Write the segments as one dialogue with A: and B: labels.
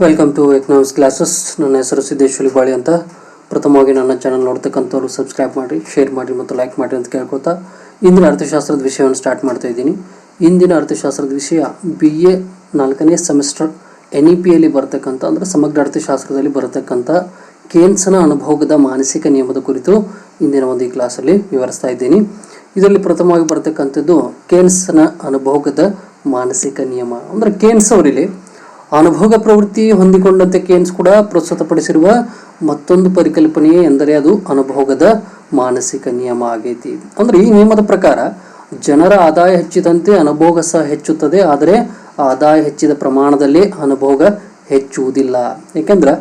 A: Welcome to economics classes ನನ್ನ ಹೆಸರು ಸಿದ್ದೇಶ್ವರಿ ಬಾಳಿ ಅಂತ. ಪ್ರಥಮವಾಗಿ ನನ್ನ ಚಾನಲ್ ನೋಡ್ತಕ್ಕಂಥವ್ರು ಸಬ್ಸ್ಕ್ರೈಬ್ ಮಾಡಿ ಶೇರ್ ಮಾಡಿ ಮತ್ತು ಲೈಕ್ ಮಾಡಿ ಅಂತ ಕೇಳ್ಕೊತಾ ಇಂದಿನ ಅರ್ಥಶಾಸ್ತ್ರದ ವಿಷಯವನ್ನು ಸ್ಟಾರ್ಟ್ ಮಾಡ್ತಾ ಇದ್ದೀನಿ. ಇಂದಿನ ಅರ್ಥಶಾಸ್ತ್ರದ ವಿಷಯ ಬಿ ಎ ನಾಲ್ಕನೇ ಸೆಮಿಸ್ಟರ್ ಎನ್ ಇ ಪಿಯಲ್ಲಿ ಬರತಕ್ಕಂಥ ಅಂದರೆ ಸಮಗ್ರ ಅರ್ಥಶಾಸ್ತ್ರದಲ್ಲಿ ಬರತಕ್ಕಂಥ ಕೇನ್ಸನ ಅನುಭೋಗದ ಮಾನಸಿಕ ನಿಯಮದ ಕುರಿತು ಇಂದಿನ ಒಂದು ಈ ಕ್ಲಾಸಲ್ಲಿ ವಿವರಿಸ್ತಾ ಇದ್ದೀನಿ. ಇದರಲ್ಲಿ ಪ್ರಥಮವಾಗಿ ಬರ್ತಕ್ಕಂಥದ್ದು ಕೇನ್ಸನ ಅನುಭೋಗದ ಮಾನಸಿಕ ನಿಯಮ. ಅಂದರೆ ಕೇನ್ಸ್ ಅವರಲ್ಲಿ ಅನುಭೋಗ ಪ್ರವೃತ್ತಿ ಹೊಂದಿಕೊಂಡಂತೆ ಕೇನ್ಸ್ ಕೂಡ ಪ್ರಸ್ತುತಪಡಿಸಿರುವ ಮತ್ತೊಂದು ಪರಿಕಲ್ಪನೆ ಎಂದರೆ ಅದು ಅನುಭೋಗದ ಮಾನಸಿಕ ನಿಯಮ ಆಗೈತಿ. ಅಂದ್ರೆ ಈ ನಿಯಮದ ಪ್ರಕಾರ ಜನರ ಆದಾಯ ಹೆಚ್ಚಿದಂತೆ ಅನುಭೋಗ ಸಹ ಹೆಚ್ಚುತ್ತದೆ, ಆದರೆ ಆದಾಯ ಹೆಚ್ಚಿದ ಪ್ರಮಾಣದಲ್ಲಿ ಅನುಭೋಗ ಹೆಚ್ಚುವುದಿಲ್ಲ. ಏಕೆಂದ್ರೆ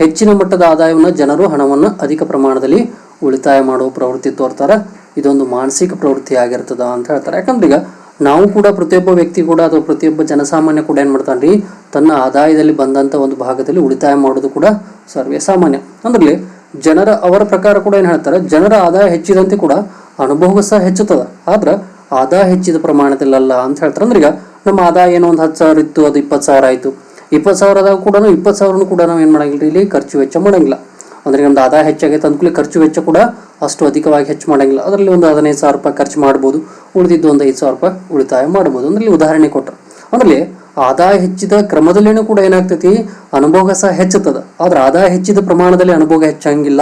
A: ಹೆಚ್ಚಿನ ಮಟ್ಟದ ಆದಾಯವನ್ನು ಜನರು ಹಣವನ್ನು ಅಧಿಕ ಪ್ರಮಾಣದಲ್ಲಿ ಉಳಿತಾಯ ಮಾಡುವ ಪ್ರವೃತ್ತಿ ತೋರ್ತಾರೆ. ಇದೊಂದು ಮಾನಸಿಕ ಪ್ರವೃತ್ತಿ ಆಗಿರ್ತದ ಅಂತ ಹೇಳ್ತಾರೆ. ಯಾಕಂದ್ರೆ ಈಗ ನಾವು ಕೂಡ ಪ್ರತಿಯೊಬ್ಬ ವ್ಯಕ್ತಿ ಕೂಡ ಅಥವಾ ಪ್ರತಿಯೊಬ್ಬ ಜನಸಾಮಾನ್ಯ ಕೂಡ ಏನು ಮಾಡ್ತಾನೆ ರೀ ತನ್ನ ಆದಾಯದಲ್ಲಿ ಬಂದಂಥ ಒಂದು ಭಾಗದಲ್ಲಿ ಉಳಿತಾಯ ಮಾಡೋದು ಕೂಡ ಸರ್ವೇ ಸಾಮಾನ್ಯ ಅಂದ್ರೆ ಜನರ ಅವರ ಪ್ರಕಾರ ಕೂಡ ಏನು ಹೇಳ್ತಾರೆ? ಜನರ ಆದಾಯ ಹೆಚ್ಚಿದಂತೆ ಕೂಡ ಅನುಭವ ಸಹ ಹೆಚ್ಚುತ್ತದೆ. ಆದ್ರೆ, ಆದಾಯ ಹೆಚ್ಚಿದ ಪ್ರಮಾಣದಲ್ಲಲ್ಲ ಅಂತ ಹೇಳ್ತಾರೆ. ಅಂದ್ರೆ ಈಗ ನಮ್ಮ ಆದಾಯ ಏನೋ ಒಂದು ಹತ್ತು ಸಾವಿರ ಇತ್ತು, ಅದು ಇಪ್ಪತ್ತು ಸಾವಿರ ಆಯಿತು. ಇಪ್ಪತ್ತು ಸಾವಿರದಾಗ ಕೂಡ ಇಪ್ಪತ್ತು ಸಾವಿರನೂ ಕೂಡ ನಾವು ಏನು ಮಾಡಂಗಿಲ್ಲ ಇಲ್ಲಿ? ಖರ್ಚು ವೆಚ್ಚ ಮಾಡಂಗಿಲ್ಲ. ಅಂದ್ರೆ ನಮ್ದು ಆದಾಯ ಹೆಚ್ಚಾಗೈತೆ ಅಂದ್ಕೂಲಿ ಖರ್ಚು ವೆಚ್ಚ ಕೂಡ ಅಷ್ಟು ಅಧಿಕವಾಗಿ ಹೆಚ್ಚು ಮಾಡಂಗಿಲ್ಲ. ಅದರಲ್ಲಿ ಒಂದು ಹದಿನೈದು ಸಾವಿರ ರೂಪಾಯಿ ಖರ್ಚು ಮಾಡ್ಬೋದು. ಉಳಿದಿದ್ದು ಒಂದು ಐದು ಸಾವಿರ ರೂಪಾಯಿ ಉಳಿತಾಯ ಮಾಡ್ಬೋದು. ಅಂದ್ರೆ ಉದಾಹರಣೆ ಕೊಟ್ಟರು ಅಂದ್ರೆ ಆದಾಯ ಹೆಚ್ಚಿದ ಕ್ರಮದಲ್ಲಿನೂ ಕೂಡ ಏನಾಗ್ತೈತಿ? ಅನುಭೋಗ ಸಹ ಹೆಚ್ಚುತ್ತದ. ಆದ್ರೆ ಆದಾಯ ಹೆಚ್ಚಿದ ಪ್ರಮಾಣದಲ್ಲಿ ಅನುಭೋಗ ಹೆಚ್ಚಂಗಿಲ್ಲ.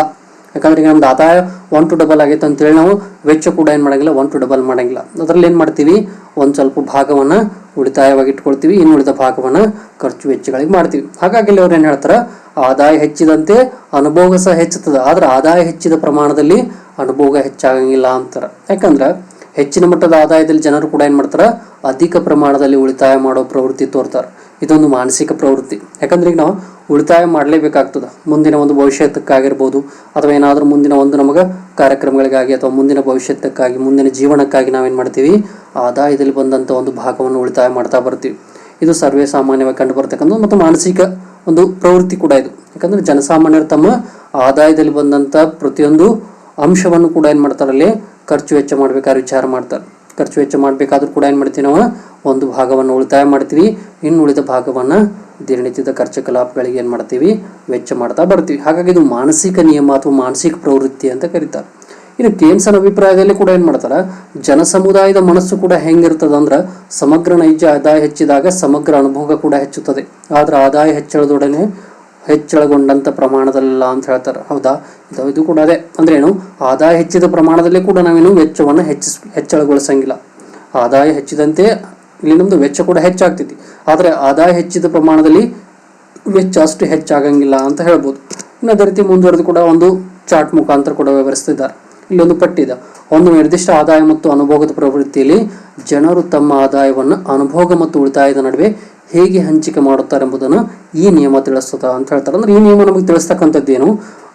A: ಯಾಕಂದ್ರೆ ಈಗ ನಮ್ದು ಆದಾಯ ಒನ್ ಟು ಡಬಲ್ ಆಗೈತೆ ಅಂತೇಳಿ ನಾವು ವೆಚ್ಚ ಕೂಡ ಏನು ಮಾಡಂಗಿಲ್ಲ ಒನ್ ಟು ಡಬಲ್ ಮಾಡಂಗಿಲ್ಲ. ಅದರಲ್ಲಿ ಏನು ಮಾಡ್ತೀವಿ? ಒಂದು ಸ್ವಲ್ಪ ಭಾಗವನ್ನ ಉಳಿತಾಯವಾಗಿ ಇಟ್ಕೊಳ್ತೀವಿ. ಇನ್ನು ಉಳಿದ ಭಾಗವನ್ನ ಖರ್ಚು ವೆಚ್ಚಗಳಿಗೆ ಮಾಡ್ತೀವಿ. ಹಾಗಾಗಿ ಅವ್ರು ಏನು ಹೇಳ್ತಾರೆ? ಆದಾಯ ಹೆಚ್ಚಿದಂತೆ ಅನುಭೋಗ ಸಹ ಹೆಚ್ಚುತ್ತದೆ. ಆದ್ರೆ ಆದಾಯ ಹೆಚ್ಚಿದ ಪ್ರಮಾಣದಲ್ಲಿ ಅನುಭೋಗ ಹೆಚ್ಚಾಗಂಗಿಲ್ಲ ಅಂತಾರೆ. ಯಾಕಂದ್ರೆ ಹೆಚ್ಚಿನ ಮಟ್ಟದ ಆದಾಯದಲ್ಲಿ ಜನರು ಕೂಡ ಏನು ಮಾಡ್ತಾರೆ? ಅಧಿಕ ಪ್ರಮಾಣದಲ್ಲಿ ಉಳಿತಾಯ ಮಾಡೋ ಪ್ರವೃತ್ತಿ ತೋರ್ತಾರೆ. ಇದೊಂದು ಮಾನಸಿಕ ಪ್ರವೃತ್ತಿ. ಯಾಕಂದ್ರೆ ಈಗ ನಾವು ಉಳಿತಾಯ ಮಾಡಲೇಬೇಕಾಗ್ತದೆ. ಮುಂದಿನ ಒಂದು ಭವಿಷ್ಯಕ್ಕಾಗಿರ್ಬೋದು ಅಥವಾ ಏನಾದರೂ ಮುಂದಿನ ಒಂದು ನಮಗೆ ಕಾರ್ಯಕ್ರಮಗಳಿಗಾಗಿ ಅಥವಾ ಮುಂದಿನ ಭವಿಷ್ಯತ್ತಕ್ಕಾಗಿ, ಮುಂದಿನ ಜೀವನಕ್ಕಾಗಿ ನಾವೇನು ಮಾಡ್ತೀವಿ? ಆದಾಯದಲ್ಲಿ ಬಂದಂಥ ಒಂದು ಭಾಗವನ್ನು ಉಳಿತಾಯ ಮಾಡ್ತಾ ಬರ್ತೀವಿ. ಇದು ಸರ್ವೇ ಸಾಮಾನ್ಯವಾಗಿ ಕಂಡು ಬರ್ತಕ್ಕಂಥದ್ದು ಮತ್ತು ಮಾನಸಿಕ ಒಂದು ಪ್ರವೃತ್ತಿ ಕೂಡ ಇದು. ಯಾಕಂದ್ರೆ ಜನಸಾಮಾನ್ಯರು ತಮ್ಮ ಆದಾಯದಲ್ಲಿ ಬಂದಂಥ ಪ್ರತಿಯೊಂದು ಅಂಶವನ್ನು ಕೂಡ ಏನು ಮಾಡ್ತಾರೆ ಅಲ್ಲಿ? ಖರ್ಚು ವೆಚ್ಚ ಮಾಡ್ಬೇಕಾದ್ರೆ ವಿಚಾರ ಮಾಡ್ತಾರೆ. ಖರ್ಚು ವೆಚ್ಚ ಮಾಡ್ಬೇಕಾದ್ರೂ ಕೂಡ ಏನು ಮಾಡ್ತೀವಿ ನಾವು? ಒಂದು ಭಾಗವನ್ನು ಉಳಿತಾಯ ಮಾಡ್ತೀವಿ. ಇನ್ನು ಉಳಿದ ಭಾಗವನ್ನು ದಿನನಿತ್ಯದ ಖರ್ಚು ಕಲಾಪಗಳಿಗೆ ಏನು ಮಾಡ್ತೀವಿ? ವೆಚ್ಚ ಮಾಡ್ತಾ ಬರ್ತೀವಿ. ಹಾಗಾಗಿ ಇದು ಮಾನಸಿಕ ನಿಯಮ ಅಥವಾ ಮಾನಸಿಕ ಪ್ರವೃತ್ತಿ ಅಂತ ಕರೀತಾರೆ. ಇನ್ನು ಕೇನ್ಸನ್ ಅಭಿಪ್ರಾಯದಲ್ಲಿ ಕೂಡ ಏನು ಮಾಡ್ತಾರೆ? ಜನ ಸಮುದಾಯದ ಮನಸ್ಸು ಕೂಡ ಹೆಂಗಿರ್ತದ ಅಂದ್ರೆ ಸಮಗ್ರ ನೈಜ ಆದಾಯ ಹೆಚ್ಚಿದಾಗ ಸಮಗ್ರ ಅನುಭೋಗ ಕೂಡ ಹೆಚ್ಚುತ್ತದೆ. ಆದ್ರೆ ಆದಾಯ ಹೆಚ್ಚಳದೊಡನೆ ಹೆಚ್ಚಳಗೊಂಡಂತ ಪ್ರಮಾಣದಲ್ಲ ಅಂತ ಹೇಳ್ತಾರೆ. ಹೌದಾ? ಇದು ಇದು ಕೂಡ ಅದೇ. ಅಂದ್ರೆ ಏನು? ಆದಾಯ ಹೆಚ್ಚಿದ ಪ್ರಮಾಣದಲ್ಲಿ ಕೂಡ ನಾವೇನು ವೆಚ್ಚವನ್ನು ಹೆಚ್ಚಿಸ್, ಹೆಚ್ಚಳಗೊಳಿಸಂಗಿಲ್ಲ. ಆದಾಯ ಹೆಚ್ಚಿದಂತೆ ಇಲ್ಲಿ ನಮ್ಮದು ವೆಚ್ಚ ಕೂಡ ಹೆಚ್ಚಾಗ್ತೈತಿ. ಆದರೆ ಆದಾಯ ಹೆಚ್ಚಿದ ಪ್ರಮಾಣದಲ್ಲಿ ವೆಚ್ಚ ಅಷ್ಟು ಹೆಚ್ಚಾಗಂಗಿಲ್ಲ ಅಂತ ಹೇಳ್ಬೋದು. ಇನ್ನು ಅದೇ ರೀತಿ ಮುಂದುವರೆದು ಕೂಡ ಒಂದು ಚಾರ್ಟ್ ಮುಖಾಂತರ ಕೂಡ ವಿವರಿಸ್ತಿದ್ದಾರೆ. ಇಲ್ಲೊಂದು ಪಟ್ಟಿದೆ. ಒಂದು ನಿರ್ದಿಷ್ಟ ಆದಾಯ ಮತ್ತು ಅನುಭೋಗದ ಪ್ರವೃತ್ತಿಯಲ್ಲಿ ಜನರು ತಮ್ಮ ಆದಾಯವನ್ನು ಅನುಭೋಗ ಮತ್ತು ಉಳಿತಾಯದ ನಡುವೆ ಹೇಗೆ ಹಂಚಿಕೆ ಮಾಡುತ್ತಾರೆ ಎಂಬುದನ್ನು ಈ ನಿಯಮ ತಿಳಿಸ್ತದ ಅಂತ ಹೇಳ್ತಾರೆ. ಅಂದ್ರೆ ಈ ನಿಯಮ ನಮಗೆ ತಿಳಿಸ್ತಕ್ಕಂಥದ್ದೇನು?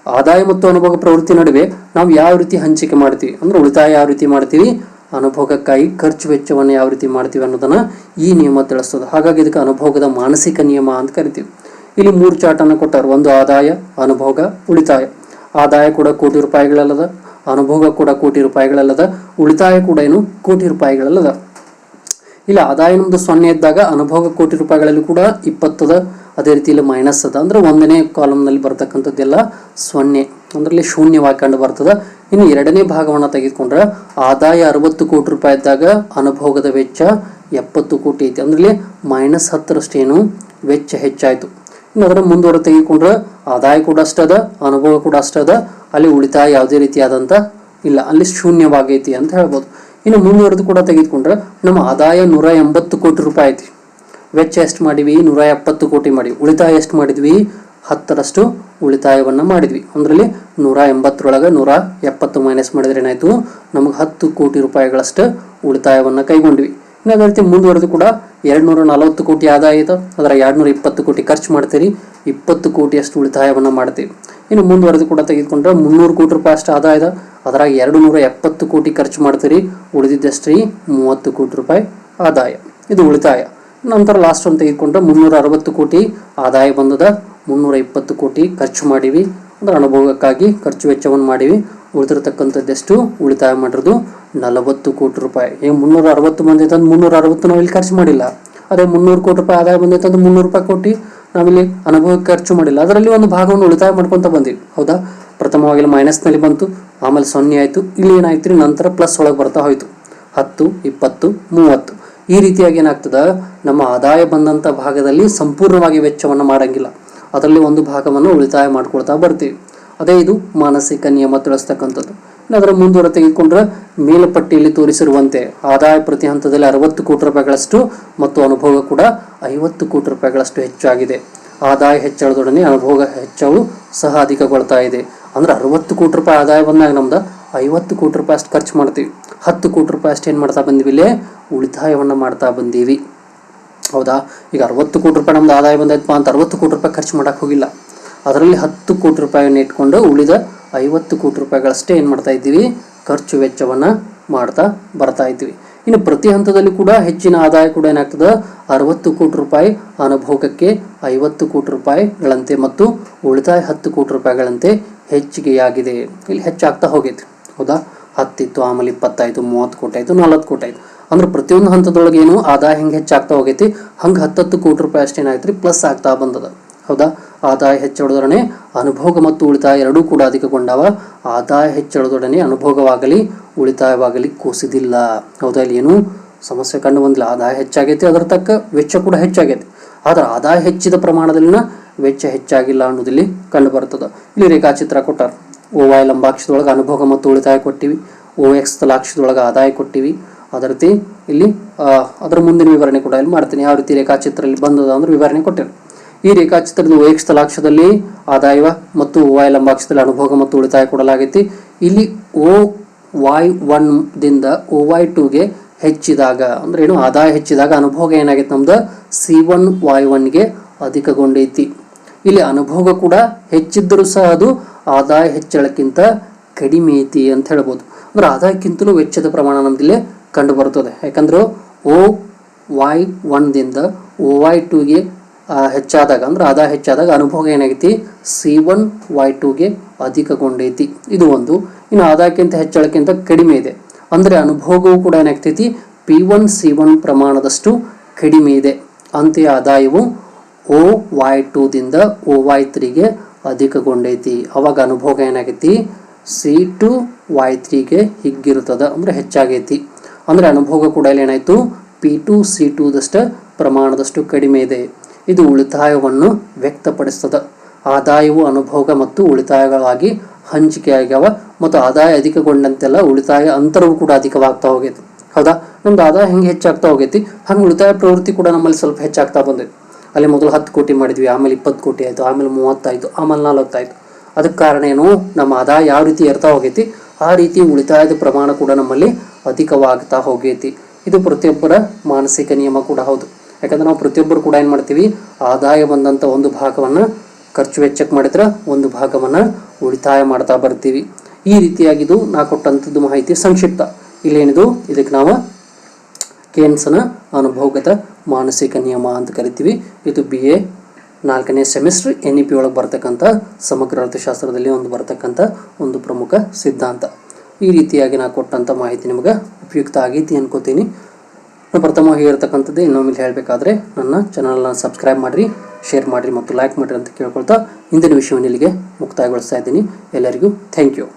A: ಆದಾಯ ಮತ್ತು ಅನುಭೋಗ ಪ್ರವೃತ್ತಿ ನಡುವೆ ನಾವು ಯಾವ ರೀತಿ ಹಂಚಿಕೆ ಮಾಡ್ತೀವಿ? ಅಂದ್ರೆ ಉಳಿತಾಯ ಯಾವ ರೀತಿ ಮಾಡ್ತೀವಿ? ಅನುಭೋಗಕ್ಕಾಗಿ ಖರ್ಚು ವೆಚ್ಚವನ್ನು ಯಾವ ರೀತಿ ಮಾಡ್ತೀವಿ ಅನ್ನೋದನ್ನ ಈ ನಿಯಮ ತಿಳಿಸ್ತದೆ. ಹಾಗಾಗಿ ಇದಕ್ಕೆ ಅನುಭೋಗದ ಮಾನಸಿಕ ನಿಯಮ ಅಂತ ಕರಿತೀವಿ. ಇಲ್ಲಿ ಮೂರು ಚಾಟನ್ನು ಕೊಟ್ಟಾರೆ. ಒಂದು ಆದಾಯ, ಅನುಭೋಗ, ಉಳಿತಾಯ. ಆದಾಯ ಕೂಡ ಕೋಟಿ ರೂಪಾಯಿಗಳಲ್ಲದ. ಅನುಭೋಗ ಕೂಡ ಕೋಟಿ ರೂಪಾಯಿಗಳಲ್ಲದ, ಉಳಿತಾಯ ಕೂಡ ಏನು ಕೋಟಿ ರೂಪಾಯಿಗಳಲ್ಲದ. ಇಲ್ಲ, ಆದಾಯ ನಮ್ದು ಸೊನ್ನೆ ಇದ್ದಾಗ ಅನುಭೋಗ ಕೋಟಿ ರೂಪಾಯಿಗಳಲ್ಲಿ ಕೂಡ ಇಪ್ಪತ್ತದ, ಅದೇ ರೀತಿ ಇಲ್ಲಿ ಮೈನಸ್ ಅದ. ಅಂದ್ರೆ ಒಂದನೇ ಕಾಲಮ್ನಲ್ಲಿ ಬರ್ತಕ್ಕಂಥದ್ದೆಲ್ಲ ಸೊನ್ನೆ. ಅಂದ್ರೆ ಇಲ್ಲಿ ಶೂನ್ಯವಾಗಿ ಕಂಡು ಬರ್ತದ. ಇನ್ನು ಎರಡನೇ ಭಾಗವನ್ನು ತೆಗೆದುಕೊಂಡ್ರೆ ಆದಾಯ ಅರವತ್ತು ಕೋಟಿ ರೂಪಾಯಿ ಇದ್ದಾಗ ಅನುಭೋಗದ ವೆಚ್ಚ ಎಪ್ಪತ್ತು ಕೋಟಿ ಐತಿ. ಅಂದ್ರಲ್ಲಿ ಮೈನಸ್ ಹತ್ತರಷ್ಟೇನು ವೆಚ್ಚ ಹೆಚ್ಚಾಯಿತು. ಅದರ ಮುಂದುವರೆ ತೆಗೆದುಕೊಂಡ್ರೆ ಆದಾಯ ಕೂಡ ಅಷ್ಟದ ಅನುಭವ ಕೂಡ ಅಷ್ಟದ ಅಲ್ಲಿ ಉಳಿತಾಯ ಯಾವುದೇ ರೀತಿಯಾದಂಥ ಇಲ್ಲ, ಅಲ್ಲಿ ಶೂನ್ಯವಾಗೈತಿ ಅಂತ ಹೇಳ್ಬೋದು. ಇನ್ನು ಮುಂದುವರೆದು ಕೂಡ ತೆಗೆದುಕೊಂಡ್ರೆ ನಮ್ಮ ಆದಾಯ ನೂರ ಎಂಬತ್ತು ಕೋಟಿ ರೂಪಾಯಿ ಐತಿ. ವೆಚ್ಚ ಎಷ್ಟು ಮಾಡಿವಿ ನೂರ ಎಪ್ಪತ್ತು ಕೋಟಿ ಮಾಡಿವಿ ಉಳಿತಾಯ ಎಷ್ಟು ಮಾಡಿದ್ವಿ? ಹತ್ತರಷ್ಟು ಉಳಿತಾಯವನ್ನು ಮಾಡಿದ್ವಿ. ಅಂದ್ರಲ್ಲಿ ನೂರ ಎಂಬತ್ತರೊಳಗೆ ನೂರ ಎಪ್ಪತ್ತು ಮೈನಸ್ ಮಾಡಿದ್ರೆ ಏನಾಯ್ತು? ನಮಗೆ ಹತ್ತು ಕೋಟಿ ರೂಪಾಯಿಗಳಷ್ಟು ಉಳಿತಾಯವನ್ನು ಕೈಗೊಂಡ್ವಿ. ಇನ್ನು ಅದೇ ರೀತಿ ಮುಂದುವರೆದು ಕೂಡ ಎರಡು ನೂರ ನಲವತ್ತು ಕೋಟಿ ಆದಾಯ ಇದೆ ಅದರ ಎರಡು ನೂರ ಇಪ್ಪತ್ತು ಕೋಟಿ ಖರ್ಚು ಮಾಡ್ತೀರಿ. ಇಪ್ಪತ್ತು ಕೋಟಿಯಷ್ಟು ಉಳಿತಾಯವನ್ನು ಮಾಡ್ತೀವಿ. ಇನ್ನು ಮುಂದುವರೆದು ಕೂಡ ತೆಗೆದುಕೊಂಡ್ರೆ ಮುನ್ನೂರು ಕೋಟಿ ರೂಪಾಯಿ ಅಷ್ಟು ಆದಾಯ ಇದೆ. ಅದರ ಎರಡು ನೂರ ಎಪ್ಪತ್ತು ಕೋಟಿ ಖರ್ಚು ಮಾಡ್ತೀರಿ. ಉಳಿದಿದ್ದಷ್ಟು ಮೂವತ್ತು ಕೋಟಿ ರೂಪಾಯಿ ಆದಾಯ. ಇದು ಉಳಿತಾಯ. ನಂತರ ಲಾಸ್ಟ್ ಒಂದು ತೆಗೆದುಕೊಂಡ್ರೆ ಮುನ್ನೂರ ಅರವತ್ತು ಕೋಟಿ ಆದಾಯ ಬಂದದ. ಮುನ್ನೂರ ಇಪ್ಪತ್ತು ಕೋಟಿ ಖರ್ಚು ಮಾಡಿವಿ. ಅಂದ್ರೆ ಅನುಭವಕ್ಕಾಗಿ ಖರ್ಚು ವೆಚ್ಚವನ್ನು ಮಾಡಿವಿ. ಉಳಿದಿರತಕ್ಕಂಥದ್ದೆಷ್ಟು ಉಳಿತಾಯ ಮಾಡಿರೋದು ನಲವತ್ತು ಕೋಟಿ ರೂಪಾಯಿ. ಏ, ಮುನ್ನೂರ ಅರವತ್ತು ಬಂದೈತೆ ಮುನ್ನೂರ ಅರವತ್ತು ನಾವು ಇಲ್ಲಿ ಖರ್ಚು ಮಾಡಿಲ್ಲ. ಅದೇ ಮುನ್ನೂರು ಕೋಟಿ ರೂಪಾಯಿ ಆದಾಯ ಬಂದೈತೆ ಅಂದ್ರೆ ಮುನ್ನೂರು ರೂಪಾಯಿ ಕೋಟಿ ನಾವಿಲ್ಲಿ ಅನುಭವ ಖರ್ಚು ಮಾಡಿಲ್ಲ. ಅದರಲ್ಲಿ ಒಂದು ಭಾಗವನ್ನು ಉಳಿತಾಯ ಮಾಡ್ಕೊತ ಬಂದಿವಿ. ಹೌದಾ? ಪ್ರಥಮವಾಗಿ ಮೈನಸ್ನಲ್ಲಿ ಬಂತು. ಆಮೇಲೆ ಸೊನ್ನೆ ಆಯಿತು. ಇಲ್ಲಿ ಏನಾಯ್ತು? ರೀ ನಂತರ ಪ್ಲಸ್ ಒಳಗೆ ಬರ್ತಾ ಹೋಯ್ತು. ಹತ್ತು, ಇಪ್ಪತ್ತು, ಮೂವತ್ತು. ಈ ರೀತಿಯಾಗಿ ಏನಾಗ್ತದ? ನಮ್ಮ ಆದಾಯ ಬಂದಂಥ ಭಾಗದಲ್ಲಿ ಸಂಪೂರ್ಣವಾಗಿ ವೆಚ್ಚವನ್ನು ಮಾಡಂಗಿಲ್ಲ. ಅದರಲ್ಲಿ ಒಂದು ಭಾಗವನ್ನು ಉಳಿತಾಯ ಮಾಡ್ಕೊಳ್ತಾ ಬರ್ತೀವಿ. ಅದೇ ಇದು ಮಾನಸಿಕ ನಿಯಮ ತಿಳಿಸ್ತಕ್ಕಂಥದ್ದು. ಅದರ ಮುಂದುವರೆ ತೆಗೆದುಕೊಂಡ್ರೆ ಮೇಲ್ಪಟ್ಟಿಯಲ್ಲಿ ತೋರಿಸಿರುವಂತೆ ಆದಾಯ ಪ್ರತಿ ಹಂತದಲ್ಲಿ ಅರವತ್ತು ಕೋಟಿ ರೂಪಾಯಿಗಳಷ್ಟು ಮತ್ತು ಅನುಭವ ಕೂಡ ಐವತ್ತು ಕೋಟಿ ರೂಪಾಯಿಗಳಷ್ಟು ಹೆಚ್ಚಾಗಿದೆ. ಆದಾಯ ಹೆಚ್ಚಳದೊಡನೆ ಅನುಭೋಗ ಹೆಚ್ಚವು ಸಹ ಅಧಿಕಗೊಳ್ತಾ ಇದೆ. ಅಂದ್ರೆ ಅರವತ್ತು ಕೋಟಿ ರೂಪಾಯಿ ಆದಾಯ ಬಂದಾಗ ನಮ್ದು ಐವತ್ತು ಕೋಟಿ ರೂಪಾಯಿ ಅಷ್ಟು ಖರ್ಚು ಮಾಡ್ತೀವಿ. ಹತ್ತು ಕೋಟಿ ರೂಪಾಯಿ ಅಷ್ಟು ಏನು ಮಾಡ್ತಾ ಬಂದಿವಿ ಇಲ್ಲೇ? ಉಳಿತಾಯವನ್ನು ಮಾಡ್ತಾ ಬಂದೀವಿ. ಹೌದಾ? ಈಗ ಅರವತ್ತು ಕೋಟಿ ರೂಪಾಯಿ ನಮ್ದು ಆದಾಯ ಬಂದೈತಪ್ಪ ಅಂತ ಅರವತ್ತು ಕೋಟಿ ರೂಪಾಯಿ ಖರ್ಚು ಮಾಡಕ್ಕೆ ಹೋಗಿಲ್ಲ. ಅದರಲ್ಲಿ ಹತ್ತು ಕೋಟಿ ರೂಪಾಯಿಯನ್ನು ಇಟ್ಕೊಂಡು ಉಳಿದ ಐವತ್ತು ಕೋಟಿ ರೂಪಾಯಿಗಳಷ್ಟೇ ಏನು ಮಾಡ್ತಾ ಇದ್ದೀವಿ? ಖರ್ಚು ವೆಚ್ಚವನ್ನು ಮಾಡ್ತಾ ಬರ್ತಾ ಇದ್ದೀವಿ. ಇನ್ನು ಪ್ರತಿ ಹಂತದಲ್ಲಿ ಕೂಡ ಹೆಚ್ಚಿನ ಆದಾಯ ಕೂಡ ಏನಾಗ್ತದೆ? ಅರವತ್ತು ಕೋಟಿ ರೂಪಾಯಿ ಅನುಭೋಗಕ್ಕೆ ಐವತ್ತು ಕೋಟಿ ರೂಪಾಯಿಗಳಂತೆ ಮತ್ತು ಉಳಿತಾಯ ಹತ್ತು ಕೋಟಿ ರೂಪಾಯಿಗಳಂತೆ ಹೆಚ್ಚಿಗೆಯಾಗಿದೆ. ಇಲ್ಲಿ ಹೆಚ್ಚಾಗ್ತಾ ಹೋಗೈತಿ. ಹೌದಾ? ಹತ್ತಿತ್ತು, ಆಮೇಲೆ ಇಪ್ಪತ್ತಾಯ್ತು, ಮೂವತ್ತು ಕೋಟಿ ಆಯ್ತು, ನಲವತ್ತು ಕೋಟಿ ಆಯ್ತು. ಅಂದ್ರೆ ಪ್ರತಿಯೊಂದು ಹಂತದೊಳಗೆ ಏನು ಆದಾಯ ಹೆಂಗೆ ಹೆಚ್ಚಾಗ್ತಾ ಹೋಗೈತಿ? ಹಂಗೆ ಹತ್ತತ್ತು ಕೋಟಿ ರೂಪಾಯಿ ಅಷ್ಟೇನಾಯ್ತು ರೀ ಪ್ಲಸ್ ಆಗ್ತಾ ಬಂದದ. ಹೌದಾ? ಆದಾಯ ಹೆಚ್ಚಳದೊಡನೆ ಅನುಭೋಗ ಮತ್ತು ಉಳಿತಾಯ ಎರಡೂ ಕೂಡ ಅಧಿಕಗೊಂಡವ ಆದಾಯ ಹೆಚ್ಚಳದೊಡನೆ ಅನುಭೋಗವಾಗಲಿ, ಉಳಿತಾಯವಾಗಲಿ ಕೂಸಿದಿಲ್ಲ. ಹೌದಾ? ಇಲ್ಲಿ ಏನು? ಸಮಸ್ಯೆ ಕಂಡು ಬಂದಿಲ್ಲ. ಆದಾಯ ಹೆಚ್ಚಾಗೈತಿ, ಅದರ ತಕ್ಕ ವೆಚ್ಚ ಕೂಡ ಹೆಚ್ಚಾಗೈತಿ. ಆದ್ರೆ ಆದಾಯ ಹೆಚ್ಚಿದ ಪ್ರಮಾಣದಲ್ಲಿನ ವೆಚ್ಚ ಹೆಚ್ಚಾಗಿಲ್ಲ ಅನ್ನೋದಿಲ್ಲಿ ಕಂಡು ಬರ್ತದೆ ಇಲ್ಲಿ ರೇಖಾಚಿತ್ರ ಕೊಟ್ಟಾರ. ಓ ವೈ ಲಂಬಾಕ್ಷದೊಳಗೆ ಅನುಭೋಗ ಮತ್ತು ಉಳಿತಾಯ ಕೊಟ್ಟಿವಿ. ಓ ಎಕ್ಸ್ ತಲಾಕ್ಷದೊಳಗೆ ಆದಾಯ ಕೊಟ್ಟಿವಿ. ಅದೇ ರೀತಿ ಇಲ್ಲಿ ಅದರ ಮುಂದಿನ ವಿವರಣೆ ಕೂಡ ಇಲ್ಲಿ ಮಾಡ್ತೀನಿ. ಯಾವ ರೀತಿ ರೇಖಾಚಿತ್ರ ಇಲ್ಲಿ ಬಂದದ ಅಂದ್ರೆ ವಿವರಣೆ ಕೊಟ್ಟೇನೆ ಈ ರೇಖಾಚಿತ್ರದ ವೈಯಕ್ತ ಲಕ್ಷದಲ್ಲಿ ಆದಾಯ ಮತ್ತು ಓ ವೈ ಲಂಬಾಕ್ಷದಲ್ಲಿ ಅನುಭೋಗ ಮತ್ತು ಉಳಿತಾಯ ಕೊಡಲಾಗೈತಿ. ಇಲ್ಲಿ ಓ ವೈ ಒನ್ ದಿಂದ ಓ ವೈ ಟೂಗೆ ಹೆಚ್ಚಿದಾಗ, ಅಂದ್ರೆ ಏನು ಆದಾಯ ಹೆಚ್ಚಿದಾಗ ಅನುಭೋಗ ಏನಾಗೈತೆ ನಮ್ದು? ಸಿ ಒನ್ ವಾಯ್ ಒನ್ಗೆ ಅಧಿಕಗೊಂಡೈತಿ. ಇಲ್ಲಿ ಅನುಭೋಗ ಕೂಡ ಹೆಚ್ಚಿದ್ದರೂ ಸಹ ಅದು ಆದಾಯ ಹೆಚ್ಚಳಕ್ಕಿಂತ ಕಡಿಮೆ ಐತಿ ಅಂತ ಹೇಳ್ಬೋದು. ಅಂದ್ರೆ ಆದಾಯಕ್ಕಿಂತಲೂ ವೆಚ್ಚದ ಪ್ರಮಾಣ ನಮ್ದಿಲ್ಲಿ ಕಂಡು ಬರ್ತದೆ. ಯಾಕಂದ್ರೆ ಓ ವೈ ಒನ್ದಿಂದ ಓ ವೈ ಟೂಗೆ ಹೆಚ್ಚಾದಾಗ, ಅಂದ್ರೆ ಆದಾಯ ಹೆಚ್ಚಾದಾಗ ಅನುಭೋಗ ಏನಾಗೈತಿ? ಸಿ ಒನ್ ವೈ ಟೂಗೆ ಅಧಿಕಗೊಂಡೈತಿ. ಇದು ಒಂದು. ಇನ್ನು ಆದಾಯಕ್ಕಿಂತ ಹೆಚ್ಚಳಕ್ಕಿಂತ ಕಡಿಮೆ ಇದೆ. ಅಂದ್ರೆ ಅನುಭೋಗವು ಕೂಡ ಏನಾಗ್ತೈತಿ? ಪಿ ಒನ್ ಸಿ ಒನ್ ಪ್ರಮಾಣದಷ್ಟು ಕಡಿಮೆ ಇದೆ. ಅಂತೆಯೇ ಆದಾಯವು ಓ ವೈ ಟೂದಿಂದ ಒ ವೈ ತ್ರೀಗೆ ಅಧಿಕಗೊಂಡೈತಿ. ಅವಾಗ ಅನುಭೋಗ ಏನಾಗೈತಿ? ಸಿ ಟು ವೈ ತ್ರೀಗೆ ಹಿಗ್ಗಿರುತ್ತದೆ ಅಂದ್ರೆ ಹೆಚ್ಚಾಗೈತಿ. ಅಂದ್ರೆ ಅನುಭೋಗ ಕೂಡ ಇಲ್ಲಿ ಏನಾಯ್ತು ಪಿ ಟು ಸಿ ಟೂದಷ್ಟು ಪ್ರಮಾಣದಷ್ಟು ಕಡಿಮೆ ಇದೆ. ಇದು ಉಳಿತಾಯವನ್ನು ವ್ಯಕ್ತಪಡಿಸ್ತದ. ಆದಾಯವು ಅನುಭೋಗ ಮತ್ತು ಉಳಿತಾಯಗಳಾಗಿ ಹಂಚಿಕೆಯಾಗ್ಯಾವ ಮತ್ತು ಆದಾಯ ಅಧಿಕಗೊಂಡಂತೆಲ್ಲ ಉಳಿತಾಯ ಅಂತರವು ಕೂಡ ಅಧಿಕವಾಗ್ತಾ ಹೋಗೈತಿ. ಹೌದಾ? ನಮ್ದು ಆದಾಯ ಹೆಂಗೆ ಹೆಚ್ಚಾಗ್ತಾ ಹೋಗೈತಿ? ಹಂಗೆ ಉಳಿತಾಯ ಪ್ರವೃತ್ತಿ ಕೂಡ ನಮ್ಮಲ್ಲಿ ಸ್ವಲ್ಪ ಹೆಚ್ಚಾಗ್ತಾ ಬಂದೈತಿ. ಅಲ್ಲಿ ಮೊದಲು ಹತ್ತು ಕೋಟಿ ಮಾಡಿದ್ವಿ, ಆಮೇಲೆ ಇಪ್ಪತ್ತು ಕೋಟಿ ಆಯಿತು, ಆಮೇಲೆ ಮೂವತ್ತಾಯಿತು, ಆಮೇಲೆ ನಲವತ್ತಾಯಿತು. ಅದಕ್ಕೆ ಕಾರಣ ಏನು? ನಮ್ಮ ಆದಾಯ ಯಾವ ರೀತಿ ಏರ್ತಾ ಹೋಗೈತಿ? ಆ ರೀತಿ ಉಳಿತಾಯದ ಪ್ರಮಾಣ ಕೂಡ ನಮ್ಮಲ್ಲಿ ಅಧಿಕವಾಗ್ತಾ ಹೋಗೈತಿ. ಇದು ಪ್ರತಿಯೊಬ್ಬರ ಮಾನಸಿಕ ನಿಯಮ ಕೂಡ ಹೌದು. ಯಾಕಂದ್ರೆ ನಾವು ಪ್ರತಿಯೊಬ್ಬರು ಕೂಡ ಏನು ಮಾಡ್ತೀವಿ, ಆದಾಯ ಬಂದಂಥ ಒಂದು ಭಾಗವನ್ನು ಖರ್ಚು ವೆಚ್ಚಕ್ಕೆ ಮಾಡಿದ್ರೆ ಒಂದು ಭಾಗವನ್ನು ಉಳಿತಾಯ ಮಾಡ್ತಾ ಬರ್ತೀವಿ. ಈ ರೀತಿಯಾಗಿದು ನಾ ಕೊಟ್ಟಂಥದ್ದು ಮಾಹಿತಿ ಸಂಕ್ಷಿಪ್ತ. ಇಲ್ಲೇನಿದು ಇದಕ್ಕೆ ನಾವು ಕೇನ್ಸನ ಅನುಭವಗತ ಮಾನಸಿಕ ನಿಯಮ ಅಂತ ಕರಿತೀವಿ. ಇದು ಬಿ ಎ ನಾಲ್ಕನೇ ಸೆಮಿಸ್ಟರ್ ಎನ್ ಇ ಪಿ ಒಳಗೆ ಬರ್ತಕ್ಕಂಥ ಸಮಗ್ರ ಅರ್ಥಶಾಸ್ತ್ರದಲ್ಲಿ ಒಂದು ಬರ್ತಕ್ಕಂಥ ಒಂದು ಪ್ರಮುಖ ಸಿದ್ಧಾಂತ. ಈ ರೀತಿಯಾಗಿ ನಾ ಕೊಟ್ಟಂಥ ಮಾಹಿತಿ ನಿಮಗೆ ಉಪಯುಕ್ತ ಆಗೈತಿ ಅನ್ಕೋತೀನಿ. ಪ್ರಥಮವಾಗಿ ಇರತಕ್ಕಂಥದ್ದು ಇನ್ನೊಮ್ಮೆ ಹೇಳಬೇಕಾದ್ರೆ ನನ್ನ ಚಾನಲ್ನ ಸಬ್ಸ್ಕ್ರೈಬ್ ಮಾಡಿರಿ ಶೇರ್ ಮಾಡಿರಿ ಮತ್ತು ಲೈಕ್ ಮಾಡಿರಿ ಅಂತ ಕೇಳ್ಕೊಳ್ತಾ ಇಂದಿನ ವಿಷಯವನ್ನು ಇಲ್ಲಿಗೆ ಮುಕ್ತಾಯಗೊಳಿಸ್ತಾ ಇದ್ದೀನಿ. ಎಲ್ಲರಿಗೂ ಥ್ಯಾಂಕ್ ಯು